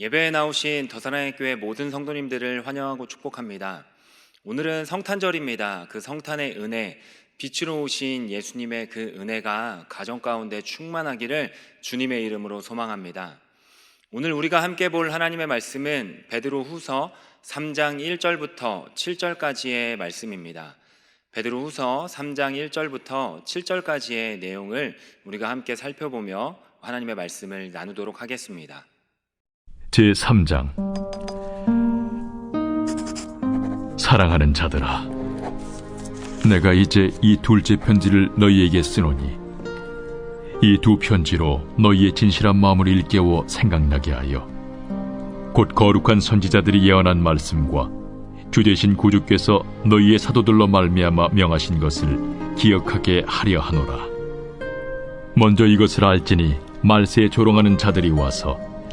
예배에 나오신 더사랑의 교회 모든 성도님들을 환영하고 축복합니다. 오늘은 성탄절입니다. 그 성탄의 은혜, 빛으로 오신 예수님의 그 은혜가 가정 가운데 충만하기를 주님의 이름으로 소망합니다. 오늘 우리가 함께 볼 하나님의 말씀은 베드로 후서 3장 1절부터 7절까지의 말씀입니다. 베드로 후서 3장 1절부터 7절까지의 내용을 우리가 함께 살펴보며 하나님의 말씀을 나누도록 하겠습니다. 제 3장. 사랑하는 자들아 내가 이제 이 둘째 편지를 너희에게 쓰노니 이 두 편지로 너희의 진실한 마음을 일깨워 생각나게 하여 곧 거룩한 선지자들이 예언한 말씀과 주 되신 구주께서 너희의 사도들로 말미암아 명하신 것을 기억하게 하려 하노라. 먼저 이것을 알지니 말세에 조롱하는 자들이 와서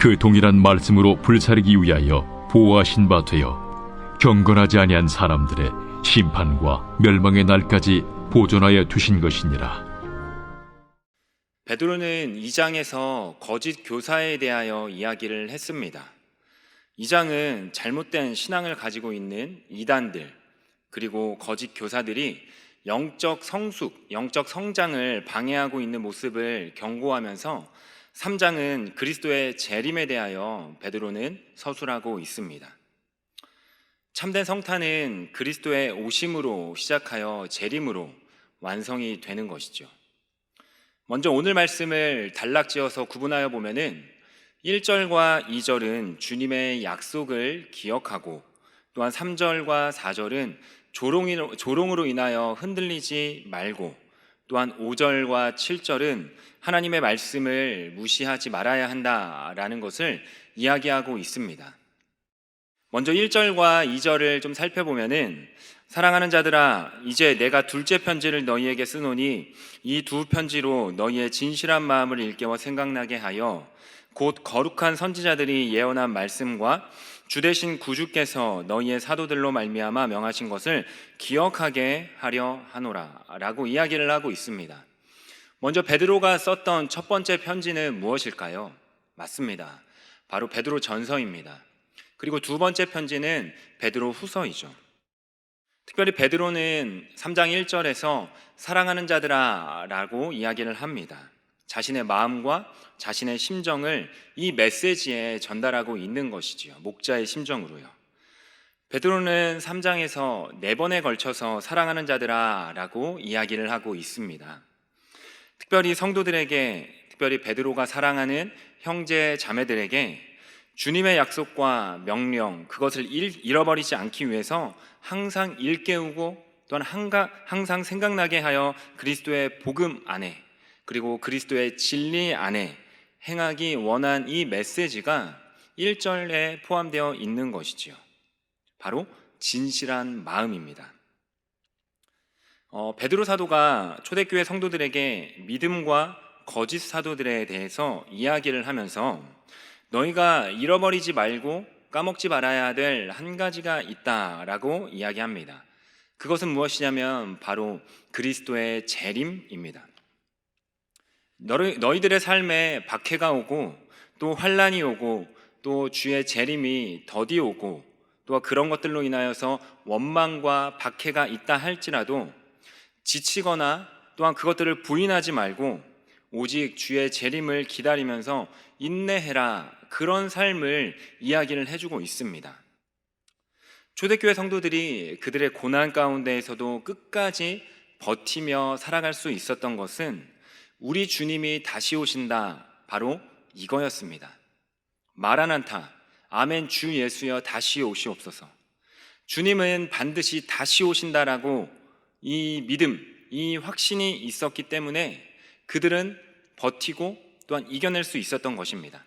그 동일한 말씀으로 불사르기 위하여 보호하신 바 되어 경건하지 아니한 사람들의 심판과 멸망의 날까지 보존하여 두신 것이니라. 베드로는 2장에서 거짓 교사에 대하여 이야기를 했습니다. 2장은 잘못된 신앙을 가지고 있는 이단들 그리고 거짓 교사들이 영적 성숙, 영적 성장을 방해하고 있는 모습을 경고하면서 3장은 그리스도의 재림에 대하여 베드로는 서술하고 있습니다. 참된 성탄은 그리스도의 오심으로 시작하여 재림으로 완성이 되는 것이죠. 먼저 오늘 말씀을 단락지어서 구분하여 보면은 1절과 2절은 주님의 약속을 기억하고 또한 3절과 4절은 조롱으로, 인하여 흔들리지 말고 또한 5절과 7절은 하나님의 말씀을 무시하지 말아야 한다라는 것을 이야기하고 있습니다. 먼저 1절과 2절을 좀 살펴보면은 사랑하는 자들아 이제 내가 둘째 편지를 너희에게 쓰노니 이 두 편지로 너희의 진실한 마음을 일깨워 생각나게 하여 곧 거룩한 선지자들이 예언한 말씀과 주 대신 구주께서 너희의 사도들로 말미암아 명하신 것을 기억하게 하려 하노라라고 이야기를 하고 있습니다. 먼저 베드로가 썼던 첫 번째 편지는 무엇일까요? 맞습니다. 바로 베드로 전서입니다. 그리고 두 번째 편지는 베드로 후서이죠. 특별히 베드로는 3장 1절에서 사랑하는 자들아 라고 이야기를 합니다. 자신의 마음과 자신의 심정을 이 메시지에 전달하고 있는 것이지요. 목자의 심정으로요. 베드로는 3장에서 네 번에 걸쳐서 사랑하는 자들아 라고 이야기를 하고 있습니다. 특별히 성도들에게, 특별히 베드로가 사랑하는 형제 자매들에게 주님의 약속과 명령, 그것을 잃어버리지 않기 위해서 항상 일깨우고 또한 항상 생각나게 하여 그리스도의 복음 안에 그리고 그리스도의 진리 안에 행하기 원한 이 메시지가 1절에 포함되어 있는 것이지요. 바로 진실한 마음입니다. 어, 베드로 사도가 초대교회 성도들에게 믿음과 거짓 사도들에 대해서 이야기를 하면서 너희가 잃어버리지 말고 까먹지 말아야 될 한 가지가 있다라고 이야기합니다. 그것은 무엇이냐면 바로 그리스도의 재림입니다. 너희 들의 삶에 박해가 오고 또 환란이 오고 또 주의 재림이 더디 오고 또 그런 것들로 인하여서 원망과 박해가 있다 할지라도 지치거나 또한 그것들을 부인하지 말고 오직 주의 재림을 기다리면서 인내해라 그런 삶을 이야기를 해주고 있습니다. 초대교회 성도들이 그들의 고난 가운데에서도 끝까지 버티며 살아갈 수 있었던 것은 우리 주님이 다시 오신다 바로 이거였습니다. 마라난타 아멘 주 예수여 다시 오시옵소서. 주님은 반드시 다시 오신다라고 이 믿음, 이 확신이 있었기 때문에 그들은 버티고 또한 이겨낼 수 있었던 것입니다.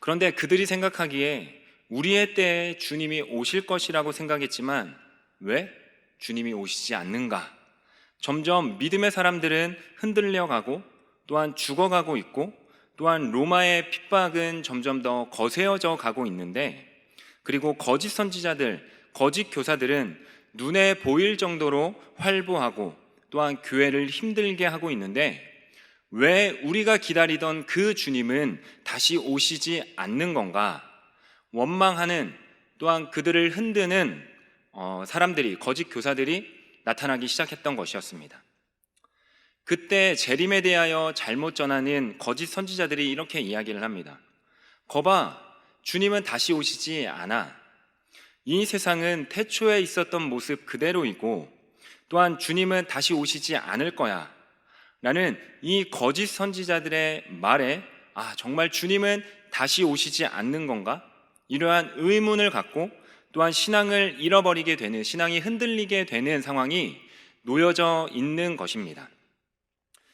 그런데 그들이 생각하기에 우리의 때에 주님이 오실 것이라고 생각했지만 왜 주님이 오시지 않는가? 점점 믿음의 사람들은 흔들려 가고 또한 죽어가고 있고 또한 로마의 핍박은 점점 더 거세어져 가고 있는데 그리고 거짓 선지자들, 거짓 교사들은 눈에 보일 정도로 활보하고 또한 교회를 힘들게 하고 있는데 왜 우리가 기다리던 그 주님은 다시 오시지 않는 건가? 원망하는 또한 그들을 흔드는 어, 사람들이 거짓 교사들이 나타나기 시작했던 것이었습니다. 그때 재림에 대하여 잘못 전하는 거짓 선지자들이 이렇게 이야기를 합니다. 거봐, 주님은 다시 오시지 않아. 이 세상은 태초에 있었던 모습 그대로이고 또한 주님은 다시 오시지 않을 거야. 라는 이 거짓 선지자들의 말에 아, 정말 주님은 다시 오시지 않는 건가? 이러한 의문을 갖고 또한 신앙을 잃어버리게 되는, 신앙이 흔들리게 되는 상황이 놓여져 있는 것입니다.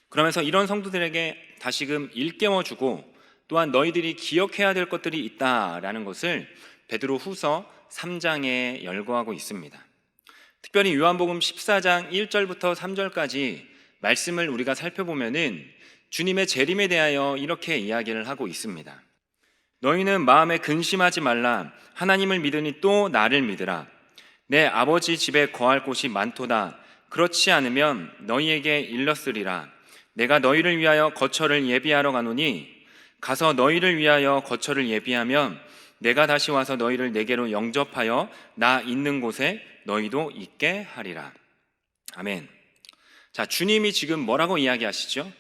그러면서 이런 성도들에게 다시금 일깨워 주고 또한 너희들이 기억해야 될 것들이 있다라는 것을 베드로 후서 3장에 열거하고 있습니다. 특별히 요한복음 14장 1절부터 3절까지 말씀을 우리가 살펴보면은 주님의 재림에 대하여 이렇게 이야기를 하고 있습니다. 너희는 마음에 근심하지 말라. 하나님을 믿으니 또 나를 믿으라. 내 아버지 집에 거할 곳이 많도다. 그렇지 않으면 너희에게 일렀으리라. 내가 너희를 위하여 거처를 예비하러 가노니 가서 너희를 위하여 거처를 예비하면 내가 다시 와서 너희를 내게로 영접하여 나 있는 곳에 너희도 있게 하리라. 아멘. 자, 주님이 지금 뭐라고 이야기하시죠?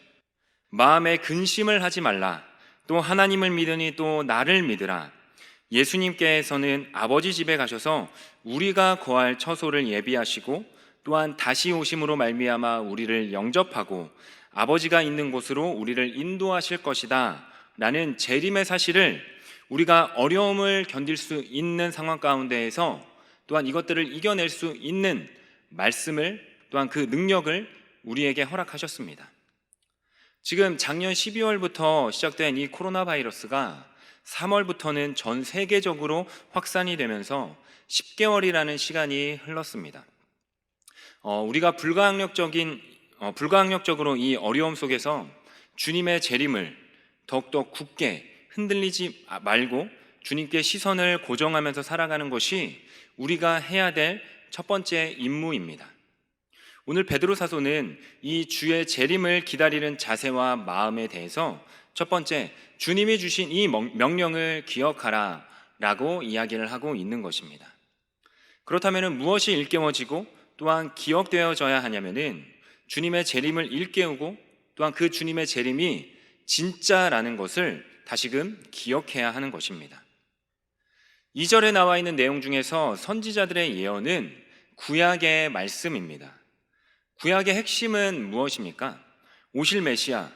마음에 근심을 하지 말라. 또 하나님을 믿으니 또 나를 믿으라. 예수님께서는 아버지 집에 가셔서 우리가 거할 처소를 예비하시고 또한 다시 오심으로 말미암아 우리를 영접하고 아버지가 있는 곳으로 우리를 인도하실 것이다. 라는 재림의 사실을 우리가 어려움을 견딜 수 있는 상황 가운데에서 또한 이것들을 이겨낼 수 있는 말씀을 또한 그 능력을 우리에게 허락하셨습니다. 지금 작년 12월부터 시작된 이 코로나 바이러스가 3월부터는 전 세계적으로 확산이 되면서 10개월이라는 시간이 흘렀습니다. 어, 우리가 불가항력적인 어, 불가항력적으로 이 어려움 속에서 주님의 재림을 더욱더 굳게 흔들리지 말고 주님께 시선을 고정하면서 살아가는 것이 우리가 해야 될 첫 번째 임무입니다. 오늘 베드로 사도는 이 주의 재림을 기다리는 자세와 마음에 대해서 첫 번째 주님이 주신 이 명령을 기억하라 라고 이야기를 하고 있는 것입니다. 그렇다면 무엇이 일깨워지고 또한 기억되어져야 하냐면은 주님의 재림을 일깨우고 또한 그 주님의 재림이 진짜라는 것을 다시금 기억해야 하는 것입니다. 2절에 나와 있는 내용 중에서 선지자들의 예언은 구약의 말씀입니다. 구약의 핵심은 무엇입니까? 오실 메시아,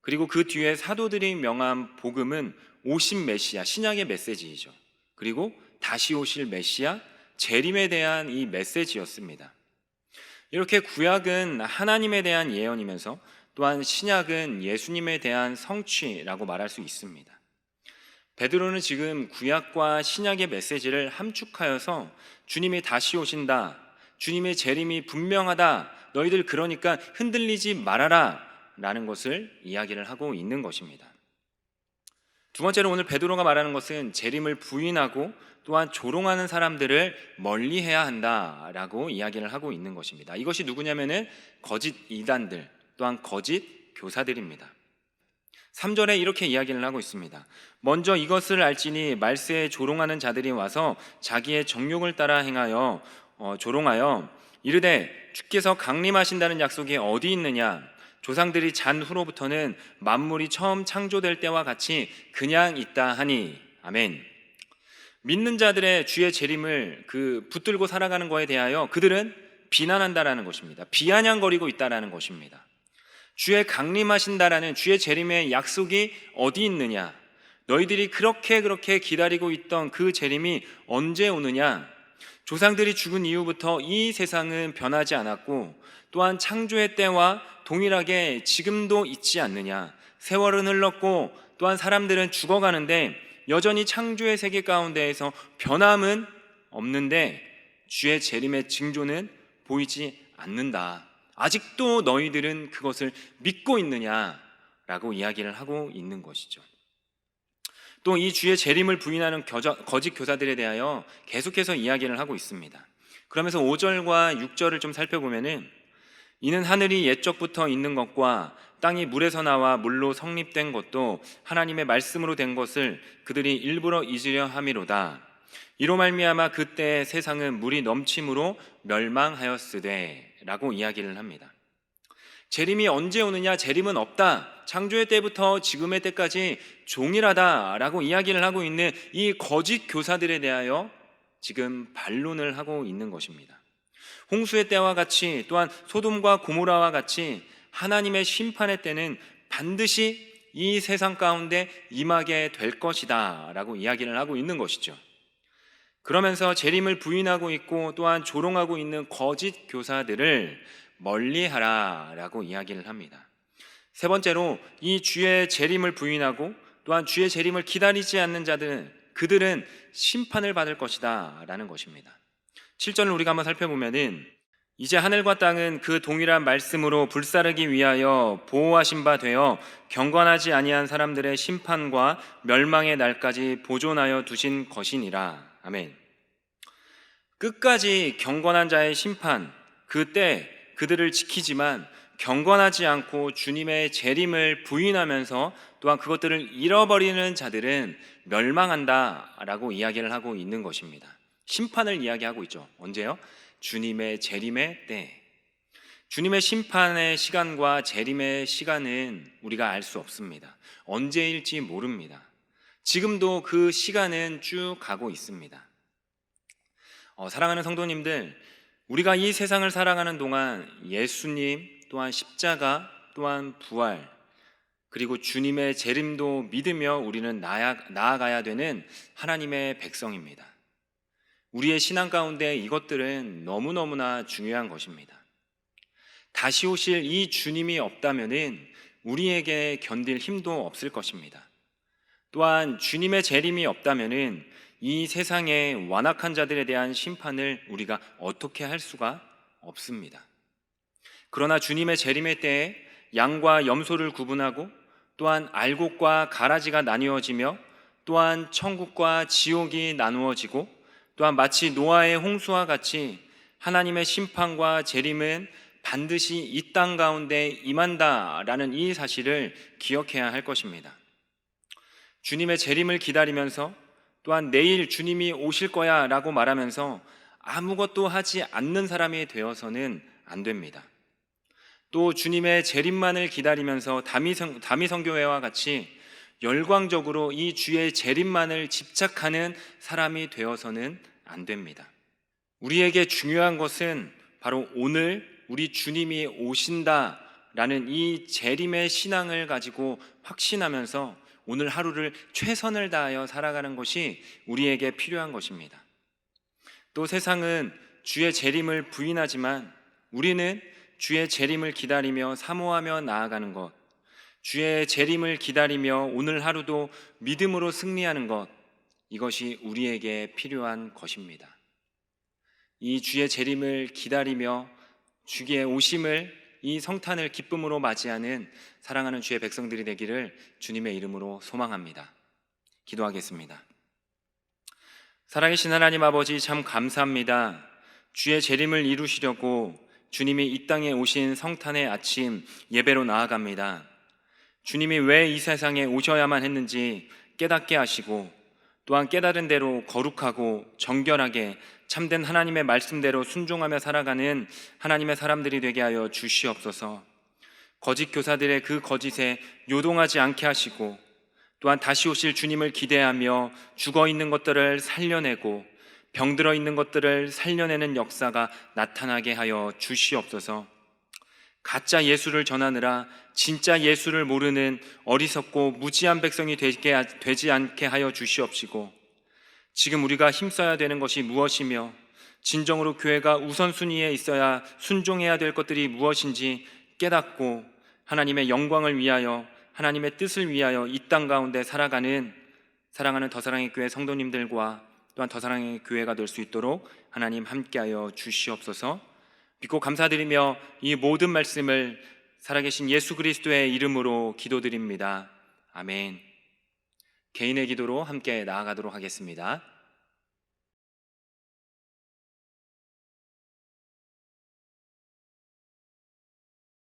그리고 그 뒤에 사도들이 명한 복음은 오신 메시아, 신약의 메시지이죠. 그리고 다시 오실 메시아, 재림에 대한 이 메시지였습니다. 이렇게 구약은 하나님에 대한 예언이면서 또한 신약은 예수님에 대한 성취라고 말할 수 있습니다. 베드로는 지금 구약과 신약의 메시지를 함축하여서 주님이 다시 오신다. 주님의 재림이 분명하다. 너희들 그러니까 흔들리지 말아라. 라는 것을 이야기를 하고 있는 것입니다. 두 번째로 오늘 베드로가 말하는 것은 재림을 부인하고 또한 조롱하는 사람들을 멀리해야 한다라고 이야기를 하고 있는 것입니다. 이것이 누구냐면은 거짓 이단들 또한 거짓 교사들입니다. 3절에 이렇게 이야기를 하고 있습니다. 먼저 이것을 알지니 말세에 조롱하는 자들이 와서 자기의 정욕을 따라 행하여 어, 조롱하여 이르되 주께서 강림하신다는 약속이 어디 있느냐 조상들이 잔 후로부터는 만물이 처음 창조될 때와 같이 그냥 있다 하니 아멘. 믿는 자들의 주의 재림을 그 붙들고 살아가는 것에 대하여 그들은 비난한다라는 것입니다. 비아냥거리고 있다라는 것입니다. 주의 강림하신다라는 주의 재림의 약속이 어디 있느냐? 너희들이 그렇게 그렇게 기다리고 있던 그 재림이 언제 오느냐? 조상들이 죽은 이후부터 이 세상은 변하지 않았고 또한 창조의 때와 동일하게 지금도 있지 않느냐? 세월은 흘렀고 또한 사람들은 죽어가는데 여전히 창조의 세계 가운데에서 변함은 없는데 주의 재림의 징조는 보이지 않는다. 아직도 너희들은 그것을 믿고 있느냐 라고 이야기를 하고 있는 것이죠. 또 이 주의 재림을 부인하는 거짓 교사들에 대하여 계속해서 이야기를 하고 있습니다. 그러면서 5절과 6절을 좀 살펴보면은 이는 하늘이 옛적부터 있는 것과 땅이 물에서 나와 물로 성립된 것도 하나님의 말씀으로 된 것을 그들이 일부러 잊으려 함이로다. 이로 말미암아 그때 세상은 물이 넘침으로 멸망하였으되라고 이야기를 합니다. 재림이 언제 오느냐? 재림은 없다. 창조의 때부터 지금의 때까지 종일하다라고 이야기를 하고 있는 이 거짓 교사들에 대하여 지금 반론을 하고 있는 것입니다. 홍수의 때와 같이 또한 소돔과 고모라와 같이 하나님의 심판의 때는 반드시 이 세상 가운데 임하게 될 것이다라고 이야기를 하고 있는 것이죠. 그러면서 재림을 부인하고 있고 또한 조롱하고 있는 거짓 교사들을 멀리하라라고 이야기를 합니다. 세 번째로 이 주의 재림을 부인하고 또한 주의 재림을 기다리지 않는 자들은 그들은 심판을 받을 것이다라는 것입니다. 7절을 우리가 한번 살펴보면은 이제 하늘과 땅은 그 동일한 말씀으로 불사르기 위하여 보호하신 바 되어 경건하지 아니한 사람들의 심판과 멸망의 날까지 보존하여 두신 것이니라. 아멘. 끝까지 경건한 자의 심판, 그때 그들을 지키지만 경건하지 않고 주님의 재림을 부인하면서 또한 그것들을 잃어버리는 자들은 멸망한다라고 이야기를 하고 있는 것입니다. 심판을 이야기하고 있죠. 언제요? 주님의 재림의 때. 주님의 심판의 시간과 재림의 시간은 우리가 알 수 없습니다. 언제일지 모릅니다. 지금도 그 시간은 쭉 가고 있습니다. 어, 사랑하는 성도님들, 우리가 이 세상을 살아가는 동안 예수님 또한 십자가 또한 부활 그리고 주님의 재림도 믿으며 우리는 나아, 나아가야 되는 하나님의 백성입니다. 우리의 신앙 가운데 이것들은 너무너무나 중요한 것입니다. 다시 오실 이 주님이 없다면은 우리에게 견딜 힘도 없을 것입니다. 또한 주님의 재림이 없다면은 이 세상의 완악한 자들에 대한 심판을 우리가 어떻게 할 수가 없습니다. 그러나 주님의 재림의 때에 양과 염소를 구분하고 또한 알곡과 가라지가 나뉘어지며 또한 천국과 지옥이 나누어지고 또한 마치 노아의 홍수와 같이 하나님의 심판과 재림은 반드시 이 땅 가운데 임한다라는 이 사실을 기억해야 할 것입니다. 주님의 재림을 기다리면서 또한 내일 주님이 오실 거야 라고 말하면서 아무것도 하지 않는 사람이 되어서는 안 됩니다. 또 주님의 재림만을 기다리면서 다미성, 다미성교회와 같이 열광적으로 이 주의 재림만을 집착하는 사람이 되어서는 안 됩니다. 우리에게 중요한 것은 바로 오늘 우리 주님이 오신다라는 이 재림의 신앙을 가지고 확신하면서 오늘 하루를 최선을 다하여 살아가는 것이 우리에게 필요한 것입니다. 또 세상은 주의 재림을 부인하지만 우리는 주의 재림을 기다리며 사모하며 나아가는 것, 주의 재림을 기다리며 오늘 하루도 믿음으로 승리하는 것, 이것이 우리에게 필요한 것입니다. 이 주의 재림을 기다리며 주의 오심을 이 성탄을 기쁨으로 맞이하는 사랑하는 주의 백성들이 되기를 주님의 이름으로 소망합니다. 기도하겠습니다. 살아계신 하나님 아버지 참 감사합니다. 주의 재림을 이루시려고 주님이 이 땅에 오신 성탄의 아침 예배로 나아갑니다. 주님이 왜 이 세상에 오셔야만 했는지 깨닫게 하시고 또한 깨달은 대로 거룩하고 정결하게 참된 하나님의 말씀대로 순종하며 살아가는 하나님의 사람들이 되게 하여 주시옵소서. 거짓 교사들의 그 거짓에 요동하지 않게 하시고 또한 다시 오실 주님을 기대하며 죽어 있는 것들을 살려내고 병들어 있는 것들을 살려내는 역사가 나타나게 하여 주시옵소서. 가짜 예수를 전하느라 진짜 예수를 모르는 어리석고 무지한 백성이 되게, 되지 않게 하여 주시옵시고 지금 우리가 힘써야 되는 것이 무엇이며 진정으로 교회가 우선순위에 있어야 순종해야 될 것들이 무엇인지 깨닫고 하나님의 영광을 위하여 하나님의 뜻을 위하여 이 땅 가운데 살아가는 사랑하는 더사랑의 교회 성도님들과 또한 더사랑의 교회가 될 수 있도록 하나님 함께하여 주시옵소서. 믿고 감사드리며 이 모든 말씀을 살아계신 예수 그리스도의 이름으로 기도드립니다. 아멘. 개인의 기도로 함께 나아가도록 하겠습니다.